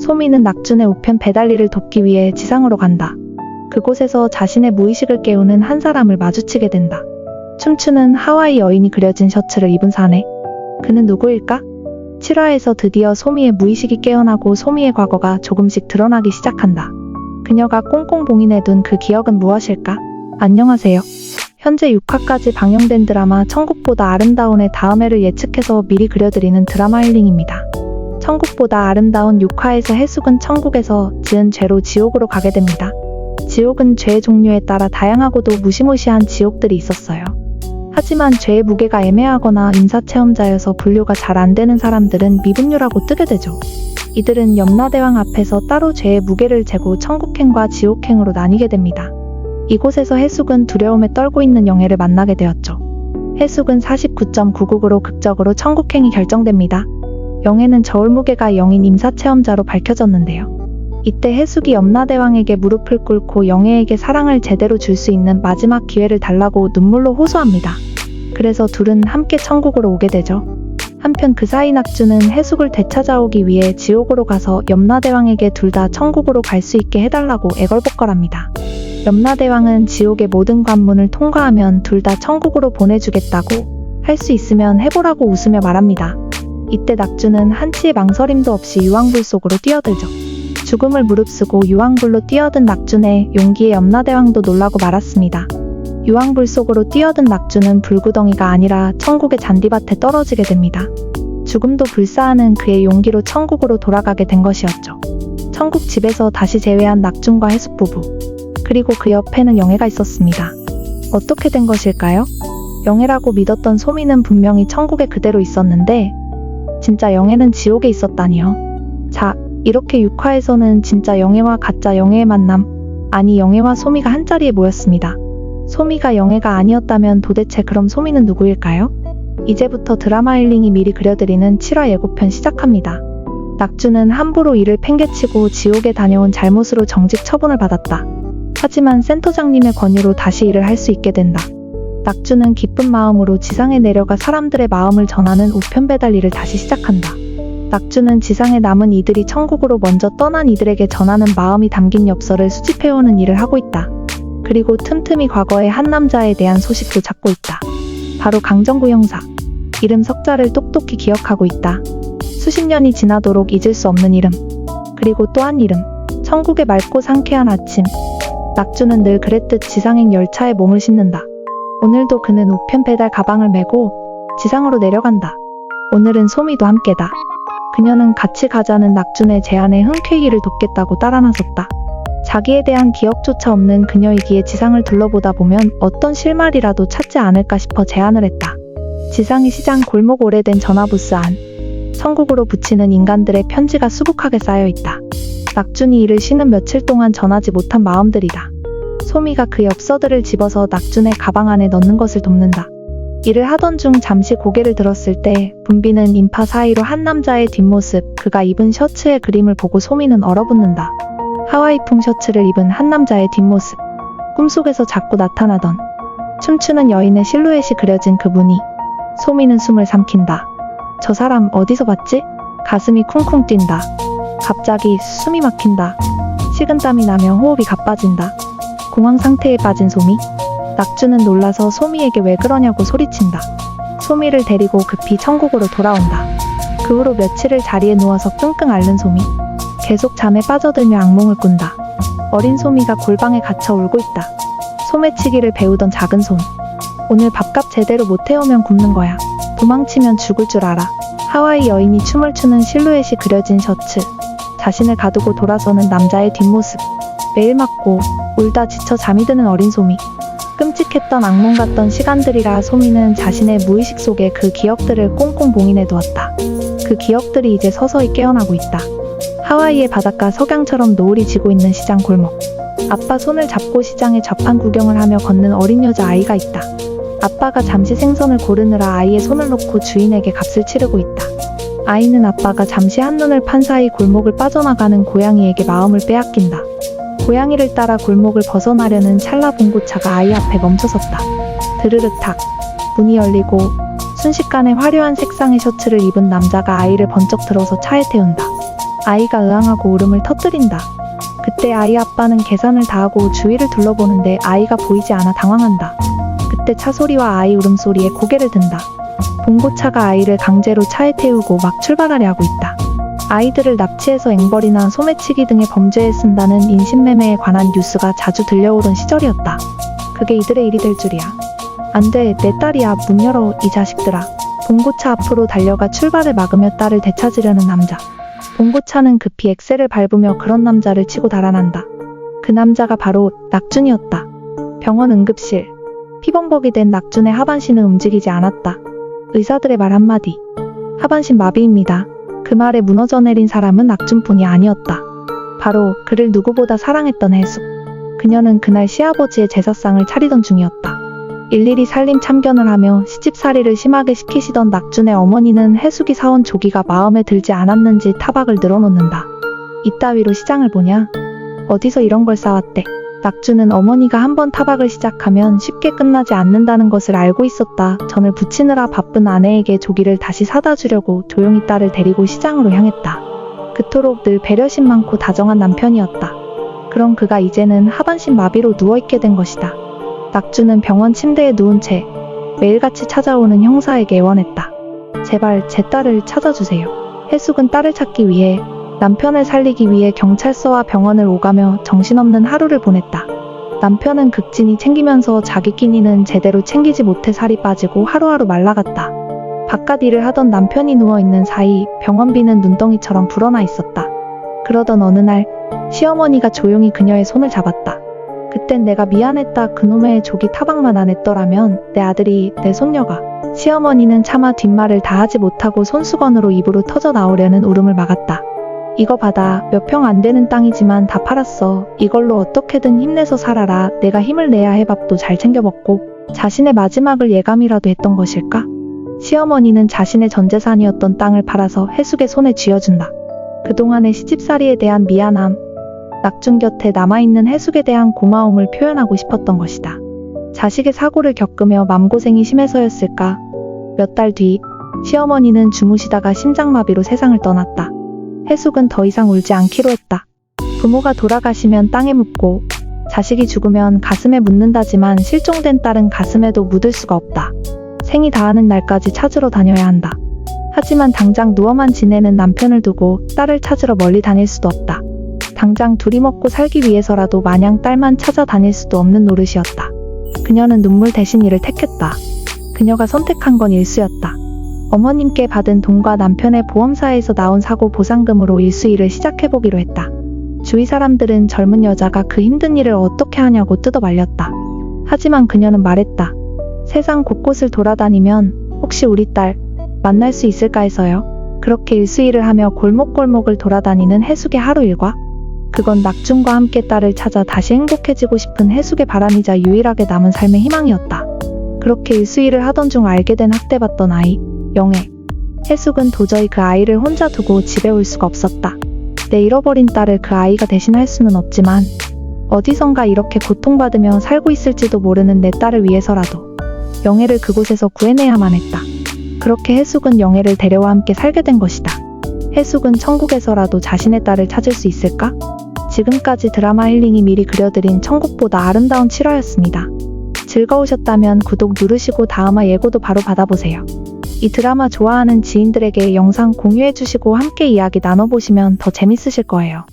소미는 낙준의 우편 배달 일을 돕기 위해 지상으로 간다. 그곳에서 자신의 무의식을 깨우는 한 사람을 마주치게 된다. 춤추는 하와이 여인이 그려진 셔츠를 입은 사내. 그는 누구일까? 7화에서 드디어 소미의 무의식이 깨어나고 소미의 과거가 조금씩 드러나기 시작한다. 그녀가 꽁꽁 봉인해둔 그 기억은 무엇일까? 안녕하세요. 현재 6화까지 방영된 드라마 천국보다 아름다운의 다음 회를 예측해서 미리 그려드리는 드라마 힐링입니다. 천국보다 아름다운 6화에서 해숙은 천국에서 지은 죄로 지옥으로 가게 됩니다. 지옥은 죄의 종류에 따라 다양하고도 무시무시한 지옥들이 있었어요. 하지만 죄의 무게가 애매하거나 임사체험자여서 분류가 잘 안 되는 사람들은 미분류라고 뜨게 되죠. 이들은 염라대왕 앞에서 따로 죄의 무게를 재고 천국행과 지옥행으로 나뉘게 됩니다. 이곳에서 해숙은 두려움에 떨고 있는 영예를 만나게 되었죠. 해숙은 49.99으로 극적으로 천국행이 결정됩니다. 영예는 저울무게가 영인 임사체험자로 밝혀졌는데요. 이때 해숙이 염라대왕에게 무릎을 꿇고 영예에게 사랑을 제대로 줄 수 있는 마지막 기회를 달라고 눈물로 호소합니다. 그래서 둘은 함께 천국으로 오게 되죠. 한편 그 사이 낙주는 해숙을 되찾아오기 위해 지옥으로 가서 염라대왕에게 둘 다 천국으로 갈 수 있게 해달라고 애걸복걸합니다. 염라대왕은 지옥의 모든 관문을 통과하면 둘 다 천국으로 보내주겠다고 할 수 있으면 해보라고 웃으며 말합니다. 이때 낙주는 한치의 망설임도 없이 유황불 속으로 뛰어들죠. 죽음을 무릅쓰고 유황불로 뛰어든 낙준의 용기에 염라대왕도 놀라고 말았습니다. 유황불 속으로 뛰어든 낙주는 불구덩이가 아니라 천국의 잔디밭에 떨어지게 됩니다. 죽음도 불사하는 그의 용기로 천국으로 돌아가게 된 것이었죠. 천국 집에서 다시 재회한 낙준과 해숙 부부. 그리고 그 옆에는 영애가 있었습니다. 어떻게 된 것일까요? 영애라고 믿었던 소미는 분명히 천국에 그대로 있었는데, 진짜 영애는 지옥에 있었다니요. 자, 이렇게 6화에서는 진짜 영애와 가짜 영애의 만남, 아니 영애와 소미가 한자리에 모였습니다. 소미가 영애가 아니었다면 도대체 그럼 소미는 누구일까요? 이제부터 드라마 힐링이 미리 그려드리는 7화 예고편 시작합니다. 낙주는 함부로 일을 팽개치고 지옥에 다녀온 잘못으로 정직 처분을 받았다. 하지만 센터장님의 권유로 다시 일을 할 수 있게 된다. 낙주는 기쁜 마음으로 지상에 내려가 사람들의 마음을 전하는 우편 배달 일을 다시 시작한다. 낙주는 지상에 남은 이들이 천국으로 먼저 떠난 이들에게 전하는 마음이 담긴 엽서를 수집해오는 일을 하고 있다. 그리고 틈틈이 과거의 한 남자에 대한 소식도 찾고 있다. 바로 강정구 형사. 이름 석자를 똑똑히 기억하고 있다. 수십 년이 지나도록 잊을 수 없는 이름. 그리고 또 한 이름. 천국의 맑고 상쾌한 아침. 낙주는 늘 그랬듯 지상행 열차에 몸을 싣는다. 오늘도 그는 우편 배달 가방을 메고 지상으로 내려간다. 오늘은 소미도 함께다. 그녀는 같이 가자는 낙준의 제안에 흔쾌히를 돕겠다고 따라 나섰다. 자기에 대한 기억조차 없는 그녀이기에 지상을 둘러보다 보면 어떤 실마리라도 찾지 않을까 싶어 제안을 했다. 지상이 시장 골목 오래된 전화부스 안. 천국으로 붙이는 인간들의 편지가 수북하게 쌓여 있다. 낙준이 이를 쉬는 며칠 동안 전하지 못한 마음들이다. 소미가 그 엽서들을 집어서 낙준의 가방 안에 넣는 것을 돕는다. 일을 하던 중 잠시 고개를 들었을 때 분비는 인파 사이로 한 남자의 뒷모습, 그가 입은 셔츠의 그림을 보고 소미는 얼어붙는다. 하와이풍 셔츠를 입은 한 남자의 뒷모습. 꿈속에서 자꾸 나타나던 춤추는 여인의 실루엣이 그려진 그 무늬. 소미는 숨을 삼킨다. 저 사람 어디서 봤지? 가슴이 쿵쿵 뛴다. 갑자기 숨이 막힌다. 식은땀이 나며 호흡이 가빠진다. 공황 상태에 빠진 소미. 낙주는 놀라서 소미에게 왜 그러냐고 소리친다. 소미를 데리고 급히 천국으로 돌아온다. 그 후로 며칠을 자리에 누워서 끙끙 앓는 소미. 계속 잠에 빠져들며 악몽을 꾼다. 어린 소미가 골방에 갇혀 울고 있다. 소매치기를 배우던 작은 손. 오늘 밥값 제대로 못 해오면 굶는 거야. 도망치면 죽을 줄 알아. 하와이 여인이 춤을 추는 실루엣이 그려진 셔츠. 자신을 가두고 돌아서는 남자의 뒷모습. 매일 맞고 울다 지쳐 잠이 드는 어린 소미. 끔찍했던 악몽 같던 시간들이라 소미는 자신의 무의식 속에 그 기억들을 꽁꽁 봉인해 두었다. 그 기억들이 이제 서서히 깨어나고 있다. 하와이의 바닷가 석양처럼 노을이 지고 있는 시장 골목. 아빠 손을 잡고 시장의 좌판 구경을 하며 걷는 어린 여자 아이가 있다. 아빠가 잠시 생선을 고르느라 아이의 손을 놓고 주인에게 값을 치르고 있다. 아이는 아빠가 잠시 한눈을 판 사이 골목을 빠져나가는 고양이에게 마음을 빼앗긴다. 고양이를 따라 골목을 벗어나려는 찰나 봉고차가 아이 앞에 멈춰섰다. 드르륵 탁. 문이 열리고 순식간에 화려한 색상의 셔츠를 입은 남자가 아이를 번쩍 들어서 차에 태운다. 아이가 의앙하고 울음을 터뜨린다. 그때 아이 아빠는 계산을 다하고 주위를 둘러보는데 아이가 보이지 않아 당황한다. 그때 차 소리와 아이 울음소리에 고개를 든다. 봉고차가 아이를 강제로 차에 태우고 막 출발하려 하고 있다. 아이들을 납치해서 앵벌이나 소매치기 등의 범죄에 쓴다는 인신매매에 관한 뉴스가 자주 들려오던 시절이었다. 그게 이들의 일이 될 줄이야. 안 돼, 내 딸이야. 문 열어, 이 자식들아. 봉고차 앞으로 달려가 출발을 막으며 딸을 되찾으려는 남자. 봉고차는 급히 엑셀을 밟으며 그런 남자를 치고 달아난다. 그 남자가 바로 낙준이었다. 병원 응급실. 피범벅이 된 낙준의 하반신은 움직이지 않았다. 의사들의 말 한마디. 하반신 마비입니다. 그 말에 무너져 내린 사람은 낙준뿐이 아니었다. 바로 그를 누구보다 사랑했던 해숙. 그녀는 그날 시아버지의 제사상을 차리던 중이었다. 일일이 살림 참견을 하며 시집살이를 심하게 시키시던 낙준의 어머니는 해숙이 사온 조기가 마음에 들지 않았는지 타박을 늘어놓는다. 이따위로 시장을 보냐? 어디서 이런 걸 싸왔대? 낙준은 어머니가 한번 타박을 시작하면 쉽게 끝나지 않는다는 것을 알고 있었다. 전을 부치느라 바쁜 아내에게 조기를 다시 사다 주려고 조용히 딸을 데리고 시장으로 향했다. 그토록 늘 배려심 많고 다정한 남편이었다. 그럼 그가 이제는 하반신 마비로 누워있게 된 것이다. 낙주는 병원 침대에 누운 채 매일같이 찾아오는 형사에게 애원했다. 제발 제 딸을 찾아주세요. 해숙은 딸을 찾기 위해 남편을 살리기 위해 경찰서와 병원을 오가며 정신없는 하루를 보냈다. 남편은 극진히 챙기면서 자기 끼니는 제대로 챙기지 못해 살이 빠지고 하루하루 말라갔다. 바깥 일을 하던 남편이 누워있는 사이 병원비는 눈덩이처럼 불어나 있었다. 그러던 어느 날 시어머니가 조용히 그녀의 손을 잡았다. 그땐 내가 미안했다. 그놈의 조기 타박만 안 했더라면 내 아들이 내 손녀가 시어머니는 차마 뒷말을 다 하지 못하고 손수건으로 입으로 터져 나오려는 울음을 막았다. 이거 받아. 몇 평 안 되는 땅이지만 다 팔았어. 이걸로 어떻게든 힘내서 살아라. 내가 힘을 내야 해 밥도 잘 챙겨 먹고 자신의 마지막을 예감이라도 했던 것일까? 시어머니는 자신의 전 재산이었던 땅을 팔아서 해숙의 손에 쥐어준다. 그동안의 시집살이에 대한 미안함, 낙준 곁에 남아있는 해숙에 대한 고마움을 표현하고 싶었던 것이다. 자식의 사고를 겪으며 맘고생이 심해서였을까? 몇 달 뒤, 시어머니는 주무시다가 심장마비로 세상을 떠났다. 해숙은 더 이상 울지 않기로 했다. 부모가 돌아가시면 땅에 묻고, 자식이 죽으면 가슴에 묻는다지만 실종된 딸은 가슴에도 묻을 수가 없다. 생이 다하는 날까지 찾으러 다녀야 한다. 하지만 당장 누워만 지내는 남편을 두고 딸을 찾으러 멀리 다닐 수도 없다. 당장 둘이 먹고 살기 위해서라도 마냥 딸만 찾아다닐 수도 없는 노릇이었다. 그녀는 눈물 대신 이를 택했다. 그녀가 선택한 건 일수였다. 어머님께 받은 돈과 남편의 보험사에서 나온 사고 보상금으로 일수일을 시작해보기로 했다. 주위 사람들은 젊은 여자가 그 힘든 일을 어떻게 하냐고 뜯어 말렸다. 하지만 그녀는 말했다. 세상 곳곳을 돌아다니면 혹시 우리 딸 만날 수 있을까 해서요. 그렇게 일수일을 하며 골목골목을 돌아다니는 해숙의 하루 일과 그건 낙준과 함께 딸을 찾아 다시 행복해지고 싶은 해숙의 바람이자 유일하게 남은 삶의 희망이었다. 그렇게 일수일을 하던 중 알게 된 학대받던 아이, 영애. 해숙은 도저히 그 아이를 혼자 두고 집에 올 수가 없었다. 내 잃어버린 딸을 그 아이가 대신할 수는 없지만 어디선가 이렇게 고통받으며 살고 있을지도 모르는 내 딸을 위해서라도 영애를 그곳에서 구해내야만 했다. 그렇게 해숙은 영애를 데려와 함께 살게 된 것이다. 해숙은 천국에서라도 자신의 딸을 찾을 수 있을까? 지금까지 드라마 힐링이 미리 그려드린 천국보다 아름다운 7화였습니다. 즐거우셨다면 구독 누르시고 다음화 예고도 바로 받아보세요. 이 드라마 좋아하는 지인들에게 영상 공유해주시고 함께 이야기 나눠보시면 더 재밌으실 거예요.